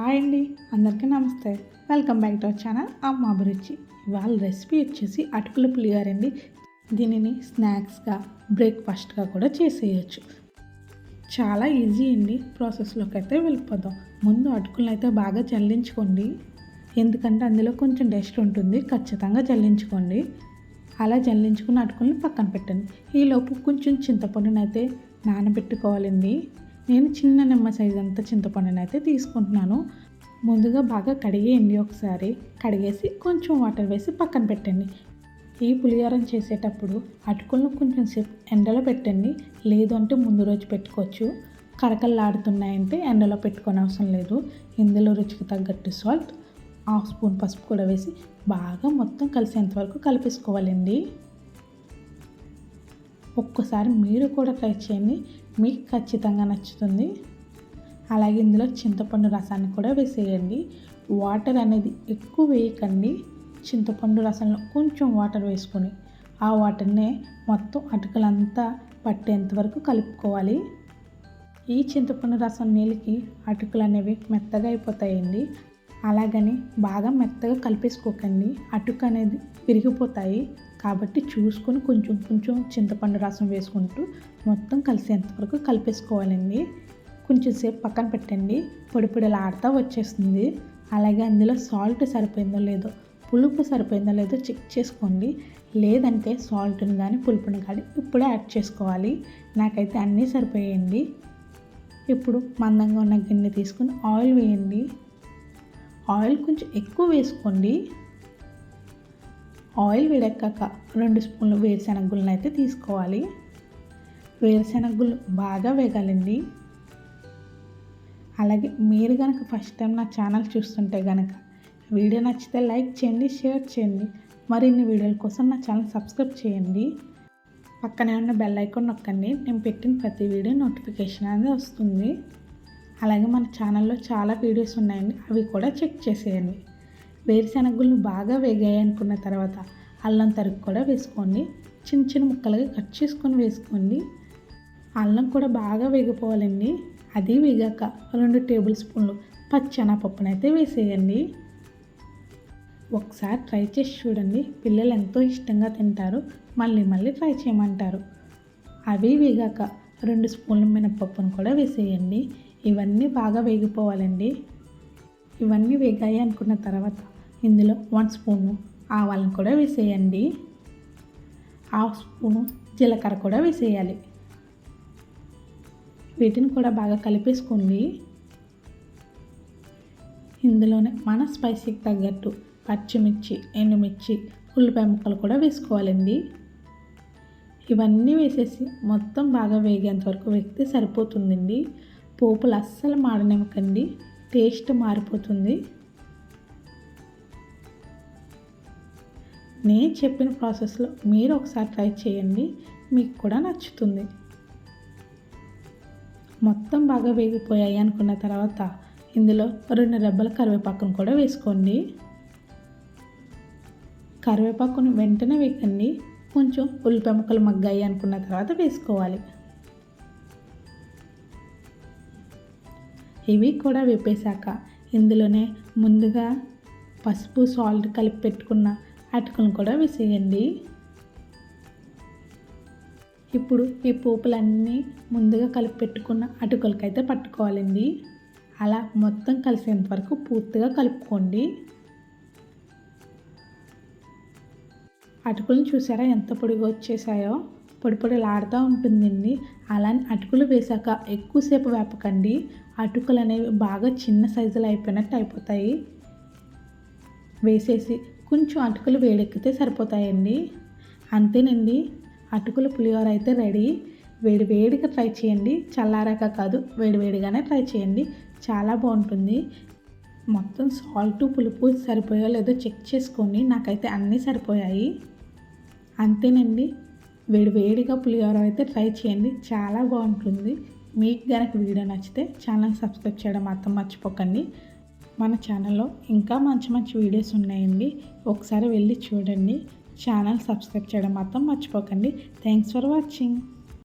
Hi అండి అందరికీ నమస్తే. Welcome back to our channel Amma Abhiruchi ఇవాళ రెసిపీ వచ్చేసి అటుకుల పులిగారండి దీనిని స్నాక్స్గా బ్రేక్ఫాస్ట్గా కూడా చేసేయచ్చు. చాలా ఈజీ అండి. ప్రాసెస్లోకి అయితే వెళ్ళిపోదాం. ముందు అటుకులను అయితే బాగా చల్లించుకోండి. ఎందుకంటే అందులో కొంచెం డస్ట్ ఉంటుంది. ఖచ్చితంగా చల్లించుకోండి. అలా జల్లించుకున్న అటుకులను పక్కన పెట్టండి. ఈలోపు కొంచెం చింతపండునైతే నానబెట్టుకోవాలండి. నేను చిన్న నిమ్మ సైజ్ అంత చింతపండుని అయితే తీసుకుంటున్నాను. ముందుగా బాగా కడిగేయండి ఒకసారి. కడిగేసి కొంచెం వాటర్ వేసి పక్కన పెట్టండి. ఈ పులిహోరం చేసేటప్పుడు అటుకులను కొంచెం సేపు ఎండలో పెట్టండి. లేదు అంటే ముందు రోజు పెట్టుకోవచ్చు. కరకల్లాడుతున్నాయంటే ఎండలో పెట్టుకోని అవసరం లేదు. ఇందులో రుచికి తగ్గట్టు సాల్ట్ హాఫ్ స్పూన్ పసుపు కూడా వేసి బాగా మొత్తం కలిసేంత వరకు కలిపేసుకోవాలండి. ఒక్కసారి మీరు కూడా ట్రై చేయండి. మీకు ఖచ్చితంగా నచ్చుతుంది. అలాగే ఇందులో చింతపండు రసాన్ని కూడా వేసేయండి. వాటర్ అనేది ఎక్కువ వేయకండి. చింతపండు రసంలో కొంచెం వాటర్ వేసుకొని ఆ వాటర్నే మొత్తం అటుకలంతా పట్టేంత వరకు కలుపుకోవాలి. ఈ చింతపండు రసం నీళ్ళకి అటుకులు అనేవి మెత్తగా అయిపోతాయండి. అలాగని బాగా మెత్తగా కలిపేసుకోకండి. అటుకు అనేది విరిగిపోతాయి. కాబట్టి చూసుకొని కొంచెం కొంచెం చింతపండు రసం వేసుకుంటూ మొత్తం కలిసేంత వరకు కలిపేసుకోవాలండి. కొంచెం సేపు పక్కన పెట్టండి. పొడి పొడిలాడుతూ వచ్చేస్తుంది. అలాగే అందులో సాల్ట్ సరిపోయిందో లేదో పులుపు సరిపోయిందో లేదో చెక్ చేసుకోండి. లేదంటే సాల్ట్ని కానీ పులుపుని కానీ ఇప్పుడే యాడ్ చేసుకోవాలి. నాకైతే అన్నీ సరిపోయాయండి. ఇప్పుడు మందంగా ఉన్న గిన్నె తీసుకుని ఆయిల్ వేయండి. ఆయిల్ కొంచెం ఎక్కువ వేసుకోండి. ఆయిల్ వేడెక్కాక రెండు స్పూన్లు వేరుశెనగ గుళ్ళని అయితే తీసుకోవాలి. వేరుశెనగ గుళ్ళు బాగా వేగాలండి. అలాగే మీరు కనుక ఫస్ట్ టైం నా ఛానల్ చూస్తుంటే కనుక వీడియో నచ్చితే లైక్ చేయండి షేర్ చేయండి. మరిన్ని వీడియోల కోసం నా ఛానల్ సబ్స్క్రైబ్ చేయండి. పక్కనే ఉన్న బెల్ ఐకాన్ నొక్కండి. నేను పెట్టిన ప్రతి వీడియో నోటిఫికేషన్ అనేది వస్తుంది. అలాగే మన ఛానల్లో చాలా వీడియోస్ ఉన్నాయండి. అవి కూడా చెక్ చేసేయండి. వేరుశెనగులను బాగా వేగాయి అనుకున్న తర్వాత అల్లం తరుగు కూడా వేసుకోండి. చిన్న చిన్న ముక్కలుగా కట్ చేసుకొని వేసుకోండి. అల్లం కూడా బాగా వేగిపోవాలండి. అది వేగాక రెండు టేబుల్ స్పూన్లు పచ్చెనపప్పునైతే వేసేయండి. ఒకసారి ట్రై చేసి చూడండి. పిల్లలు ఎంతో ఇష్టంగా తింటారు. మళ్ళీ మళ్ళీ ట్రై చేయమంటారు. అవి వేగాక రెండు స్పూన్ల మినపప్పును కూడా వేసేయండి. ఇవన్నీ బాగా వేగిపోవాలండి. ఇవన్నీ వేగాయి అనుకున్న తర్వాత ఇందులో వన్ స్పూను ఆవాలను కూడా వేసేయండి. హాఫ్ స్పూను జీలకర్ర కూడా వేసేయాలి. వీటిని కూడా బాగా కలిపేసుకోండి. ఇందులోనే మన స్పైసీకి తగ్గట్టు పచ్చిమిర్చి ఎండుమిర్చి ఉల్లిపాయ ముక్కలు కూడా వేసుకోవాలండి. ఇవన్నీ వేసేసి మొత్తం బాగా వేగేంత వరకు వేస్తే సరిపోతుందండి. పోపులు అస్సలు మాడనివ్వకండి టేస్ట్ మారిపోతుంది. నేను చెప్పిన ప్రాసెస్లో మీరు ఒకసారి ట్రై చేయండి. మీకు కూడా నచ్చుతుంది. మొత్తం బాగా వేగిపోయాయి అనుకున్న తర్వాత ఇందులో రెండు రెబ్బల కరివేపాకును కూడా వేసుకోండి. కరివేపాకును వెంటనే వేయకండి. కొంచెం ఉల్లిపాయ ముక్కలు మగ్గాయి అనుకున్న తర్వాత వేసుకోవాలి. ఇవి కూడా విప్పేశాక ఇందులోనే ముందుగా పసుపు సాల్ట్ కలిపి పెట్టుకున్న అటుకులను కూడా వేసేయండి. ఇప్పుడు ఈ పోపులన్నీ ముందుగా కలిపి పెట్టుకున్న అటుకులకైతే పట్టుకోవాలండి. అలా మొత్తం కలిసేంత వరకు పూర్తిగా కలుపుకోండి. అటుకులను చూసారా ఎంత పొడిగా వచ్చేసాయో? పొడి పొడిలాడుతూ ఉంటుందండి. అలానే అటుకులు వేసాక ఎక్కువసేపు వేపకండి. అటుకులు అనేవి బాగా చిన్న సైజులో అయిపోయినట్టు అయిపోతాయి. వేసేసి కొంచెం అటుకులు వేడెక్కితే సరిపోతాయండి. అంతేనండి. అటుకుల పులిహోర అయితే రెడీ. వేడి వేడిగా ట్రై చేయండి. చల్లారాక కాదు వేడివేడిగానే ట్రై చేయండి. చాలా బాగుంటుంది. మొత్తం సాల్ట్ పులుపు సరిపోయో లేదో చెక్ చేసుకొని నాకైతే అన్నీ సరిపోయాయి. అంతేనండి. వేడి వేడిగా పులిహోర అయితే ట్రై చేయండి. చాలా బాగుంటుంది. మీకు కనుక వీడియో నచ్చితే ఛానల్ సబ్స్క్రైబ్ చేయడం మాత్రం మర్చిపోకండి. మన ఛానల్లో ఇంకా మంచి మంచి వీడియోస్ ఉన్నాయండి. ఒకసారి వెళ్ళి చూడండి. ఛానల్ సబ్స్క్రైబ్ చేయడం మాత్రం మర్చిపోకండి. Thanks for watching